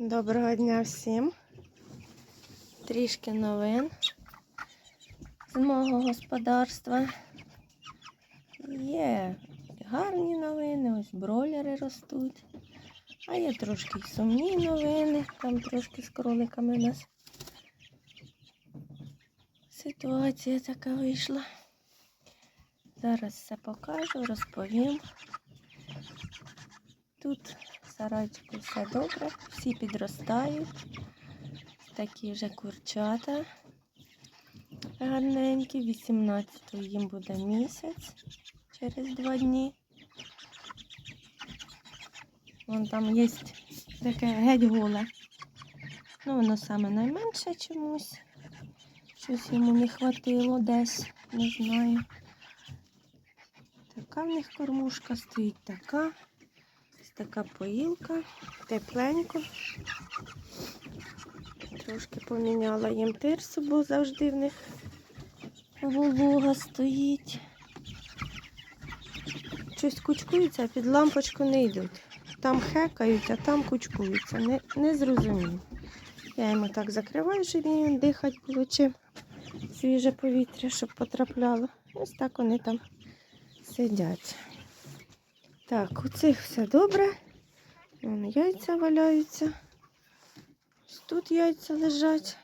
Доброго дня всім. Трішки новин з мого господарства. Є гарні новини, ось бройлери ростуть. А є трошки сумні новини. Там трошки з кроликами у нас ситуація така вийшла. Зараз все покажу, розповім. Тут сарайчику все добре, всі підростають. Такі вже курчата гарненькі. 18 їм буде місяць через два дні. Вон там є таке геть голе. Ну, воно саме найменше чомусь. Щось йому не хватило десь, не знаю. Така в них кормушка стоїть така. Така поїлка, тепленько. Трошки поміняла їм тирсу, бо завжди в них волога стоїть. Щось кучкуються, а під лампочку не йдуть. Там хекають, а там кучкуються. Не, не зрозумів. Я йому так закриваю, щоб він дихати чим свіже повітря, щоб потрапляло. Ось так вони там сидять. Так, у цих все добре. Вон яйця валяються. Ось Тут яйця лежать.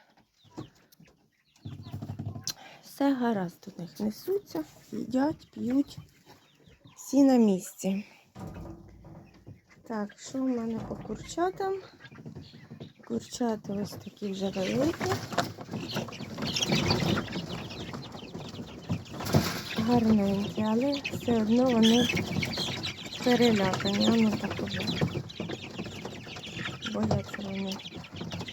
Все гаразд у них несуться, їдять, п'ють. Всі на місці. Так, що в мене по курчатам? Курчата ось такі вже великі. Гарненькі, але все одно вони перелякані. Воно так уже. Бояться вони.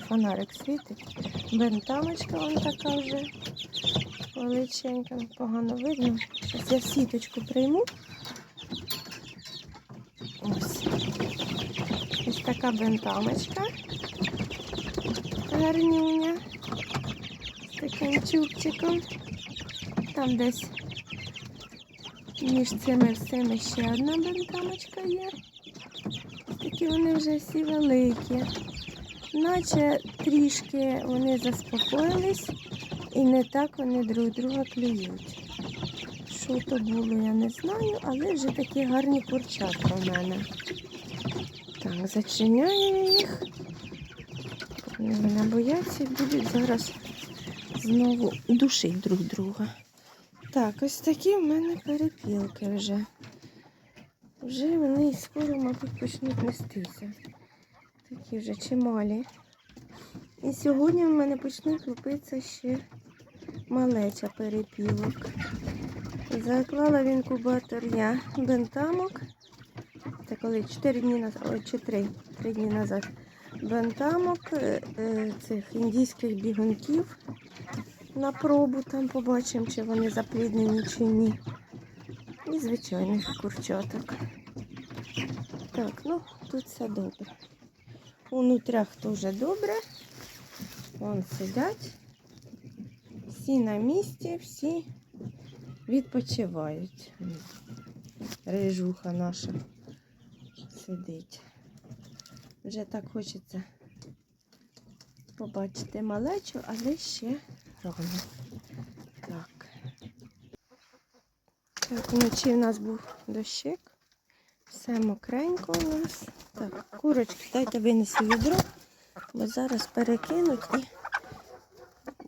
Фонарик світить. Бентамочка вон така вже величенька, погано видно. Зараз я сіточку прийму. Ось. Ось така бентамочка. Гарнюня. З таким чубчиком. Там десь між цими всіми ще одна бентамочка є. Такі вони вже всі великі. Наче трішки вони заспокоїлись і не так вони друг друга клюють. Що то було, я не знаю, але вже такі гарні курчатка в мене. Так, зачиняю їх. Вони мене бояться і будуть зараз знову душить друг друга. Так, ось такі в мене перепілки вже. Вже вони скоро, мабуть, почнуть нестися. Такі вже чималі. І сьогодні в мене почне хлопитися ще малеча перепілок. Заклала в інкубатор я бентамок. Це коли 4 дні назад, ой, чи 3, 3 дні назад. Бентамок е, е, цих індійських бігунків на пробу. Там побачимо, чи вони запліднені чи ні. І звичайних курчаток. Так, ну тут все добре. У нутрях теж добре. Вон сидять. Всі на місці, всі відпочивають. Рижуха наша сидить. Вже так хочеться побачити малечу, але ще рано. Так. Так, вночі в нас був дощик. Все мокренько у нас. Так, курочки, дайте винесу відро, бо зараз перекинуть і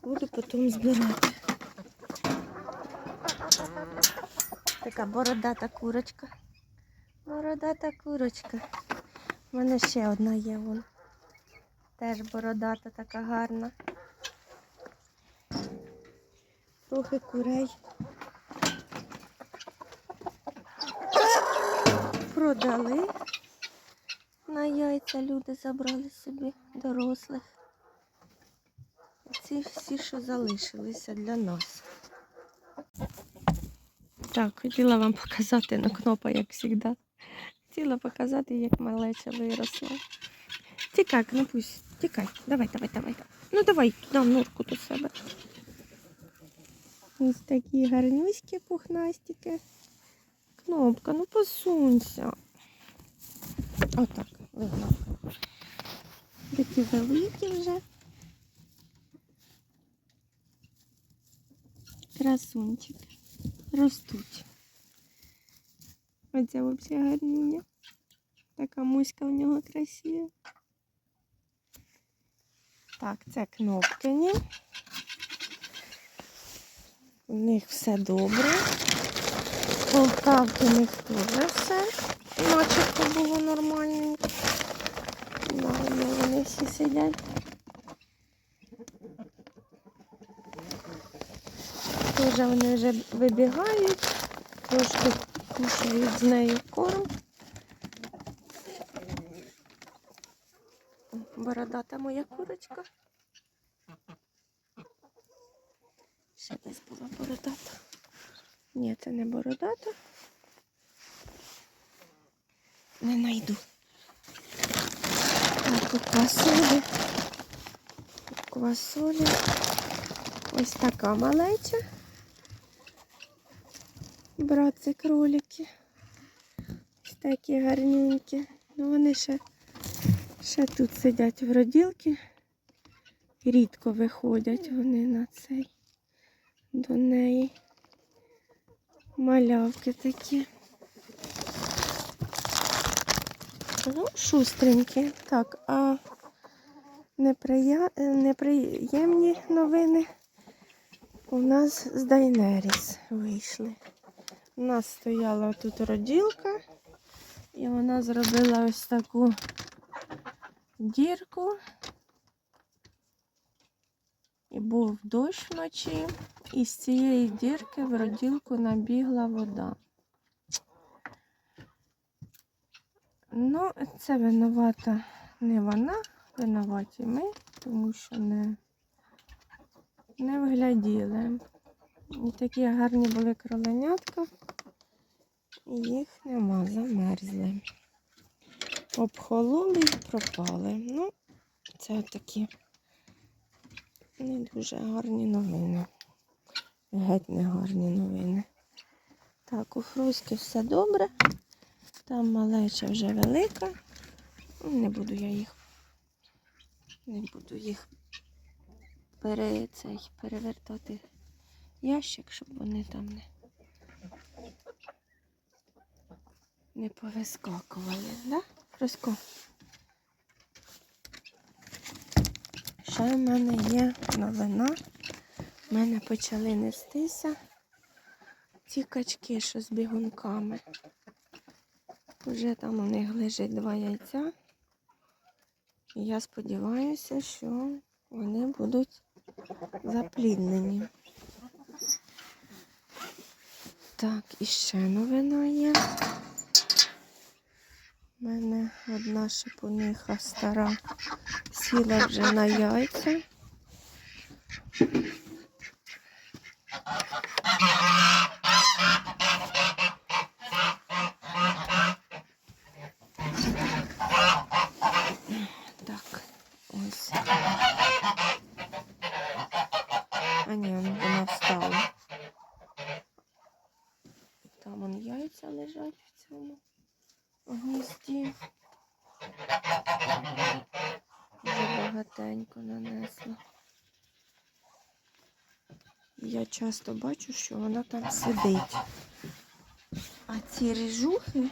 буду потім збирати. Така бородата курочка. Бородата курочка. У мене ще одна є вон. Теж бородата така гарна. Трохи курей. Продали. На яйця люди забрали собі дорослих. Ці всі, що залишилися для нас. Так, хотіла вам показати на кнопа, як завжди. Хотіла показати, як малеча виросла. Тікай, кнопусь, тікай. Давай, давай, давай. Ну давай в норку до себе. Ось такі гарнюські пухнастики. Кнопка, ну посунься. Отак, вигнав. такі великі вже. Красунчики. Ростуть. Оця взагалі гарнюня. Така муська в нього красива. Так, це кнопкині. У них все добре. Полтавки у них теж все. Начебто було нормальненько. Да, вони всі сидять. Тоже вони вже вибігають, трошки кушають з нею корм. Бородата моя курочка. Ще десь була бородата. Ні, це не бородата. Не найду. Так, тут квасолі. Квасолі. Ось така малеча. Братці кролики. Ось такі гарненькі. Ну вони ще, ще тут сидять в роділки. Рідко виходять вони на цей до неї. Малявки такі. Ну, шустренькі. Так, а неприя... неприємні новини у нас з Дайнеріс вийшли. У нас стояла тут роділка, і вона зробила ось таку дірку. І був дощ вночі, і з цієї дірки в роділку набігла вода. Ну, це винувата не вона, винуваті ми, тому що не, не вгляділи. І такі гарні були кроленятка, і їх нема, замерзли. Обхололи і пропали. Ну, це такі не дуже гарні новини. Геть не гарні новини. Так, у Фруськи все добре. Там малеча вже велика. Ну, Не буду я їх. Не буду їх пере, цей, перевертати ящик, щоб вони там не, не повискакували, да? Фруско? Ще в мене є новина. В мене почали нестися ці качки, що з бігунками. Вже там у них лежить два яйця. І я сподіваюся, що вони будуть запліднені. Так, і ще новина є. У мене одна шипуниха стара сіла вже на яйця. Так, ось. А ні, вона встала. Там вон яйця лежать в цьому гнізді. Вже нанесла. Я часто бачу, що вона там сидить. А ці рижухи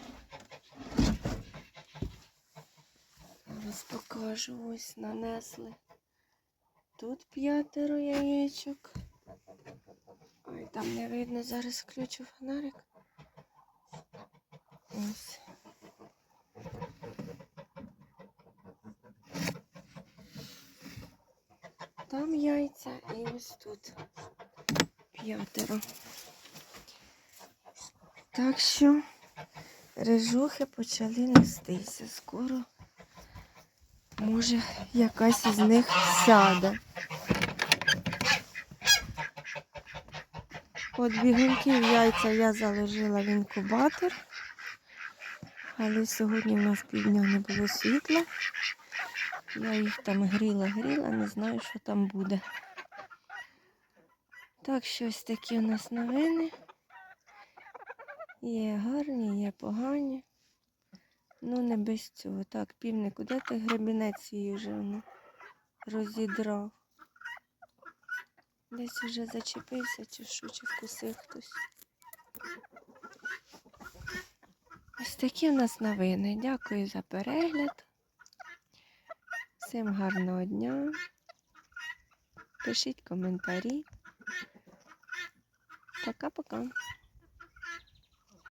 Зараз покажу, ось нанесли. Тут п'ятеро яєчок. Ой, там не видно, зараз включу фонарик. Ось. Там яйця і ось тут п'ятеро. Так що рижухи почали нестися. Скоро може якась із них сяде. От бігунків яйця я заложила в інкубатор, але сьогодні в нас півдня не було світла. Я їх там гріла, гріла, не знаю, що там буде. Так, щось такі у нас новини. Є гарні, є погані. Ну, не без цього. Так, півнику, де ти гребінець її вже? Ну? розідрав. Десь вже зачепився чи що, чи вкусив хтось. Ось такі у нас новини. Дякую за перегляд. Всім гарного дня. Пишіть коментарі. Пока-пока.